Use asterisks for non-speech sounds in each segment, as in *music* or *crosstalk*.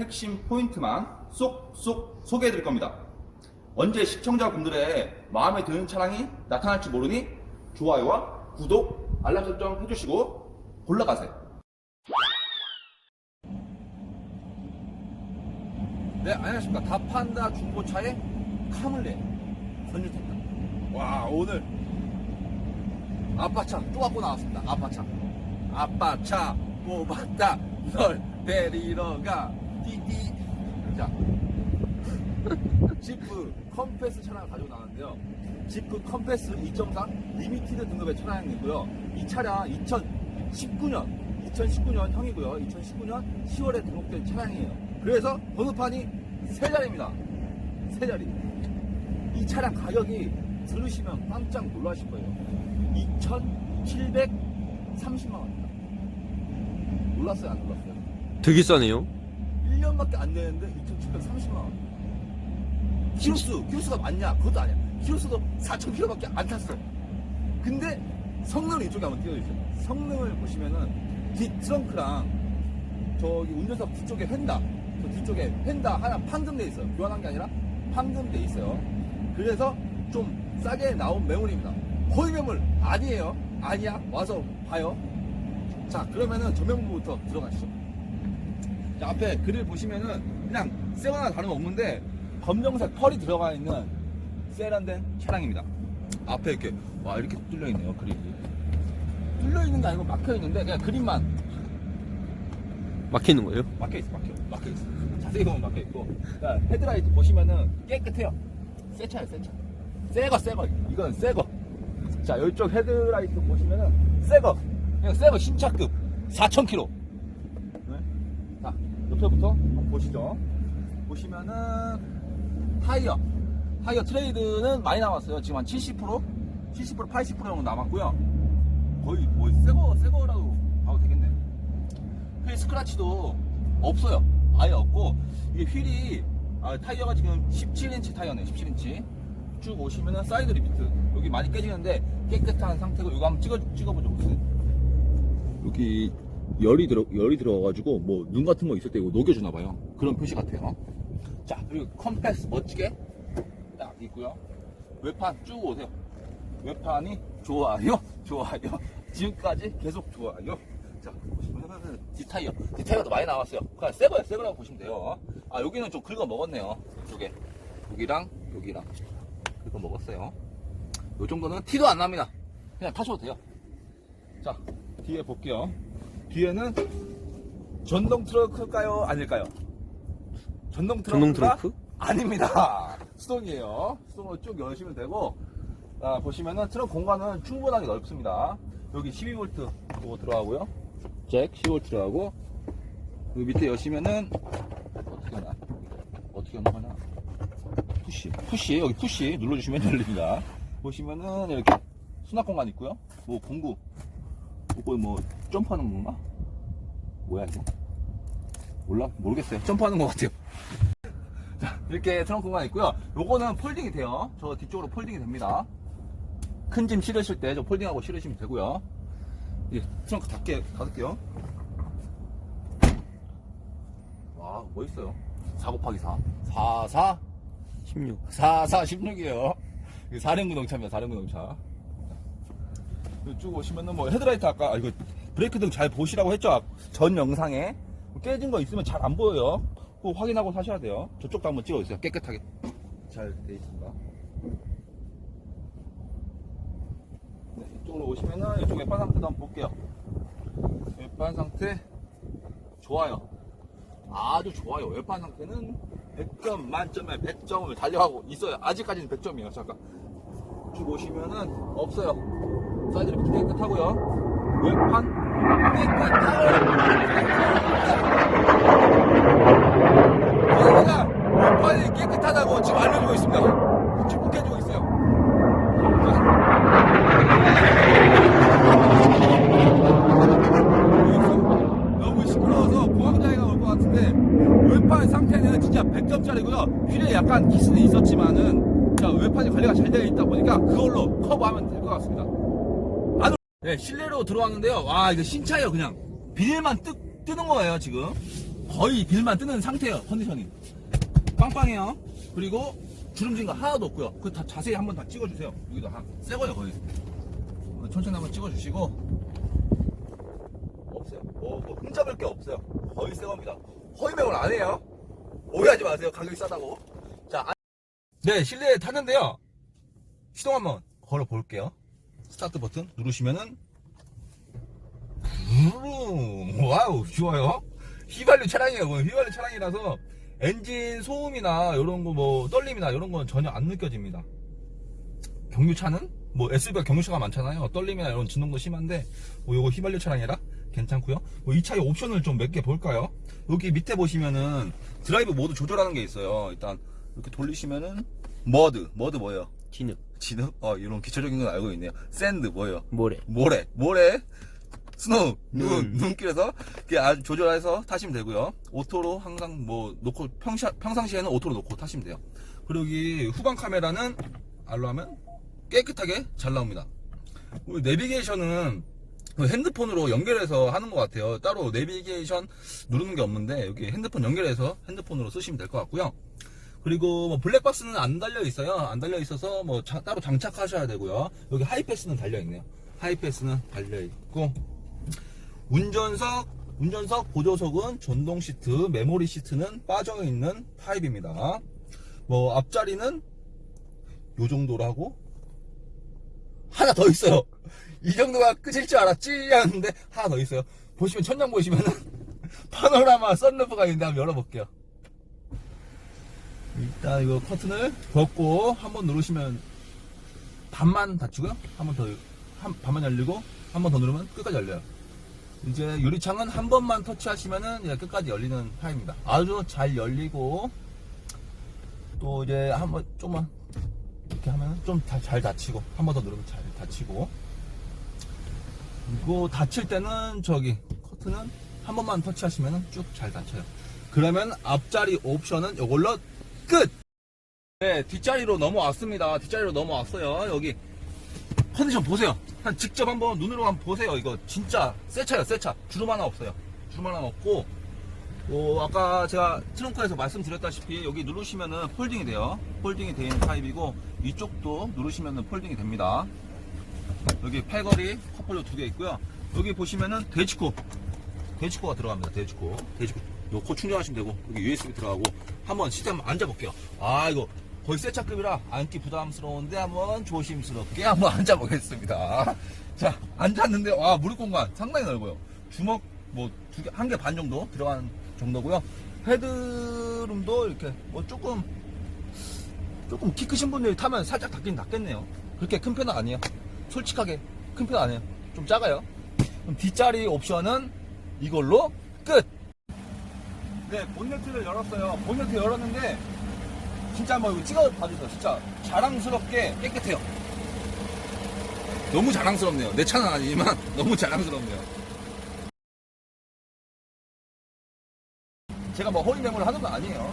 핵심 포인트만 쏙쏙 소개해 드릴 겁니다. 언제 시청자분들의 마음에 드는 차량이 나타날지 모르니 좋아요와 구독, 알람 설정 해주시고 골라가세요. 네, 안녕하십니까. 다판다 중고차의 카물레 권유태입니다. 와, 오늘 아빠차 또 갖고 나왔습니다. 아빠차. 아빠차 뽑았다. 널 데리러 가. 띠띠. 자. 지프 컴패스 차량을 가지고 나왔는데요. 지프 컴패스 2.3 리미티드 등급의 차량이고요. 이 차량 2019년 2019년 형이고요. 2019년 10월에 등록된 차량이에요. 그래서 번호판이 세 자리입니다. 세 자리. 이 차량 가격이 들으시면 깜짝 놀라실 거예요. 2,730만 원입니다. 놀랐어요, 안 놀랐어요? 되게 싸네요. 1년밖에 안 되는데 2,730만 원. 키로수, 키로수가 많냐? 그것도 아니야. 키로수도 4,000km밖에 안 탔어. 근데 성능을 이쪽에 한번 띄워주세요. 성능을 보시면은 뒷 트렁크랑 저기 운전석 뒤쪽에 휀다, 저 뒤쪽에 휀다 하나 판금돼 있어요. 교환한 게 아니라 판금돼 있어요. 그래서 좀 싸게 나온 매물입니다. 거의 매물 아니에요. 아니야. 와서 봐요. 자, 그러면은 전면부부터 들어가시죠. 자, 앞에 그릴 보시면은 그냥 세거나 다름없는데 검정색 펄이 들어가 있는 세련된 차량입니다. 앞에 이렇게 와 이렇게 뚫려 있네요 그릴이. 뚫려 있는 게 아니고 막혀 있는데 그냥 그림만 막히는 거예요? 막혀 있어 막혀 막혀 있어. 자세히 보면 막혀 있고. 자, 헤드라이트 보시면은 깨끗해요. 새 차예요 새 차. 새거 새거 이건 새거. 자 이쪽 헤드라이트 보시면은 새거 그냥 새거 신차급 4,000km. 옆에부터 한번 보시죠. 보시면은 타이어 타이어 트레이드는 많이 남았어요. 지금 한 70% 70% 80% 정도 남았고요. 거의 뭐 새거 새거라도 봐도 되겠네. 휠 스크라치도 없어요. 아예 없고 이게 휠이 아, 타이어가 지금 17인치 타이어네. 17인치. 쭉 오시면은 사이드 리피트 여기 많이 깨지는데 깨끗한 상태고 이거 한번 찍어 찍어보죠. 여기 열이 들어 열이 들어가지고 뭐 눈 같은 거 있을 때 이거 녹여주나 봐요. 그런 표시 같아요. 자 그리고 컴패스 멋지게 딱 있고요. 외판 쭉 오세요. 외판이 좋아요, *laughs* 좋아요. 지금까지 계속 좋아요. 자, 보시면은 디타이어. 디타이어도 많이 나왔어요. 그냥 새 거예요, 새 거라고 보시면 돼요. 아, 여기는 좀 긁어 먹었네요. 이쪽에. 여기랑, 여기랑. 긁어 먹었어요. 요 정도는 티도 안 납니다. 그냥 타셔도 돼요. 자, 뒤에 볼게요. 뒤에는 전동 트렁크일까요? 아닐까요? 전동 트렁크가 트렁크? 아닙니다. *laughs* 수동이에요. 수동으로 쭉 열시면 되고, 아, 보시면은 트렁크 공간은 충분하게 넓습니다. 여기 12V 그거 들어가고요. 잭 12V 들어가고, 여기 밑에 여시면은, 어떻게 하나? 어떻게 하는 거냐? 푸시. 푸시. 여기 푸시 눌러주시면 *laughs* 열립니다. 보시면은 이렇게 수납 공간 있고요. 뭐 공구. 이거 뭐 점프하는 건가? 뭐야 이거? 몰라? 모르겠어요. 점프하는 것 같아요. *laughs* 자, 이렇게 트렁크 공간 있고요. 요거는 폴딩이 돼요. 저 뒤쪽으로 폴딩이 됩니다. 큰 짐 실으실 때 저 폴딩하고 실으시면 되고요. 예, 트렁크 닫게, 닫을게요. 와, 멋있어요. 4 곱하기 4. 4, 4, 16. 4, 4, 16이에요. 사륜 구동차입니다, 사륜 구동차. 쭉 오시면은 뭐 헤드라이트 아까, 아, 이거 브레이크 등 잘 보시라고 했죠? 아, 전 영상에. 깨진 거 있으면 잘 안 보여요. 그거 확인하고 사셔야 돼요. 저쪽도 한번 찍어주세요. 깨끗하게. 잘 돼 있습니다. 네, 이쪽으로 오시면은 이쪽 외판 상태도 한번 볼게요. 외판 상태 좋아요. 아주 좋아요. 외판 상태는 100점 만점에 100점을 달려가고 있어요. 아직까지는 100점이에요. 잠깐. 쭉 오시면은 없어요. 리프트 깨끗하고요. 외판 깨끗하고 저희가 외판이 깨끗하다고 지금 알려주고 있습니다. 축복해주고 있어요. 너무 시끄러워서 보강자회가 올 것 같은데 외판 상태는 진짜 100점짜리고요. 휠에 약간 기스는 있었지만은 자, 외판이 관리가 잘 되어 있다 보니까 그걸로 커버하면 될 것 같습니다. 네, 실내로 들어왔는데요. 와 이거 신차예요 그냥. 비닐만 뜨, 뜨는 거예요 지금. 거의 빌만 뜨는 상태예요 컨디션이. 빵빵해요. 그리고 주름진 거 하나도 없고요. 그 다 자세히 한번 다 찍어주세요. 여기도 한 새 거예요 거의. 천천히 한번 찍어주시고. 없어요. 뭐, 뭐 흠잡을 게 없어요. 거의 새 겁니다. 허위맹을 안 해요. 오해하지 마세요. 가격이 싸다고. 자 안- 네 실내에 탔는데요. 시동 한번 걸어 볼게요 스타트 버튼 누르시면은 와우 좋아요. 휘발유 차량이에요. 뭐 휘발유 차량이라서 엔진 소음이나 이런 거 뭐 떨림이나 이런 건 전혀 안 느껴집니다. 경유차는 뭐 SUV가 경유차가 많잖아요. 떨림이나 이런 진동도 심한데 뭐 요거 휘발유 차량이라 괜찮고요. 뭐 이 차의 옵션을 좀 몇 개 볼까요? 여기 밑에 보시면은 드라이브 모드 조절하는 게 있어요. 일단 이렇게 돌리시면은 머드 머드 뭐예요? 진흙, 진흙 어 이런 기초적인 건 알고 있네요 샌드 뭐예요 모래. 모래, 모래, 스노우, 눈, 눈. 눈길에서 그게 아주 조절해서 타시면 되고요. 오토로 항상 뭐 놓고 평시, 평상시에는 오토로 놓고 타시면 돼요. 그리고 여기 후방 카메라는 알로 하면 깨끗하게 잘 나옵니다. 내비게이션은 그 핸드폰으로 연결해서 하는 것 같아요. 따로 내비게이션 누르는 게 없는데 여기 핸드폰 연결해서 핸드폰으로 쓰시면 될 것 같고요. 그리고 뭐 블랙박스는 안 달려 있어요. 안 달려 있어서 뭐 자- 따로 장착하셔야 되고요. 여기 하이패스는 달려 있네요. 하이패스는 달려 있고 운전석 운전석 보조석은 전동 시트, 메모리 시트는 빠져 있는 타입입니다. 뭐 앞자리는 요 정도로 하고 하나 더 있어요. *laughs* 이 정도가 끝일 줄 알았지 하는데 하나 더 있어요. 보시면 천장 보시면은 *laughs* 파노라마 썬루프가 있는데 한번 열어볼게요. 일단 이거 커튼을 벗고 한 번 누르시면 반만 닫히고요. 한 번 더, 한, 반만 열리고 한 번 더 누르면 끝까지 열려요. 이제 유리창은 한 번만 터치하시면은 끝까지 열리는 타입입니다. 아주 잘 열리고 또 이제 한 번 좀만 이렇게 하면 좀잘 닫히고 한 번 더 누르면 잘 닫히고 그리고 닫힐 때는 저기 커튼은 한 번만 터치하시면은 쭉 잘 닫혀요. 그러면 앞자리 옵션은 이걸로 끝! 네, 뒷자리로 넘어왔습니다. 뒷자리로 넘어왔어요. 여기 컨디션 보세요. 한 직접 한번 눈으로 한번 보세요. 이거 진짜 새 차예요, 새 차. 주름 하나 없어요. 주름 하나 없고, 어, 아까 제가 트렁크에서 말씀드렸다시피 여기 누르시면은 폴딩이 돼요. 폴딩이 되는 타입이고, 이쪽도 누르시면은 폴딩이 됩니다. 여기 팔걸이 컵홀더 두 개 있고요. 여기 보시면은 대치코. 대치코가 들어갑니다. 대치코. 대치코. 놓고 충전하시면 되고, 여기 USB 들어가고, 한번 시스템 한번 앉아볼게요. 아, 이거 거의 새 차급이라 앉기 부담스러운데 한번 조심스럽게 한번 앉아보겠습니다. 자, 앉았는데, 와, 무릎 공간 상당히 넓어요. 주먹, 뭐, 두 개, 한 개 반 정도 들어가는 정도고요. 헤드룸도 이렇게, 뭐, 조금, 조금 키 크신 분들이 타면 살짝 닿긴 닿겠네요. 그렇게 큰 편은 아니에요. 솔직하게 큰 편 아니에요. 좀 작아요. 그럼 뒷자리 옵션은 이걸로 끝! 네, 본네트를 열었어요. 본네트 열었는데, 진짜 한번 이거 찍어 봐주세요. 진짜 자랑스럽게 깨끗해요. 너무 자랑스럽네요. 내 차는 아니지만 *laughs* 너무 자랑스럽네요. 제가 뭐 허위 매물을 하는 건 아니에요.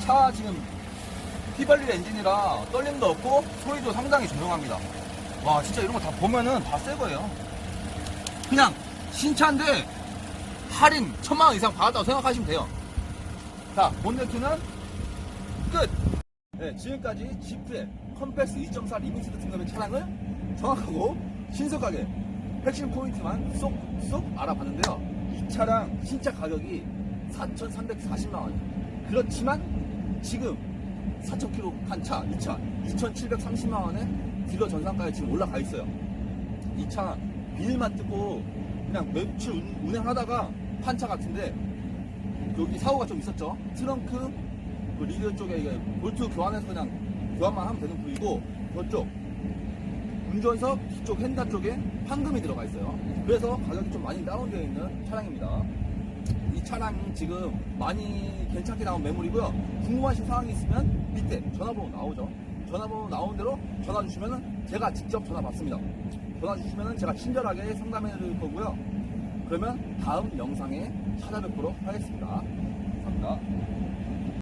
차 지금 휘발유 엔진이라 떨림도 없고 소리도 상당히 조용합니다. 와 진짜 이런 거 다 보면은 다 새 거예요. 그냥 신차인데 할인 천만 원 이상 받았다고 생각하시면 돼요. 자 본네트는 끝. 네 지금까지 지프의 컴패스 2.4 리미티드 등급의 차량을 정확하고 신속하게 핵심 포인트만 쏙쏙 알아봤는데요. 이 차량 신차 가격이 4,340만 원이에요. 그렇지만 지금 4,000km 한 차, 이 차 2,730만 원에 딜러 전상가에 지금 올라가 있어요. 이 차 비일만 뜯고 그냥 며칠 운- 운행하다가 판차 같은데 여기 사고가 좀 있었죠. 트렁크 그 리드 쪽에 이게 볼트 교환해서 그냥 교환만 하면 되는 부위고 저쪽 운전석 뒤쪽 핸다 쪽에 판금이 들어가 있어요. 그래서 가격이 좀 많이 다운되어 있는 차량입니다. 이 차량 지금 많이 괜찮게 나온 매물이고요. 궁금하신 사항이 있으면 밑에 전화번호 나오죠. 전화번호 나온 대로 전화 주시면은 제가 직접 전화 받습니다. 전화 주시면은 제가 친절하게 상담해 드릴 거고요. 그러면 다음 영상에 찾아뵙도록 하겠습니다. 감사합니다.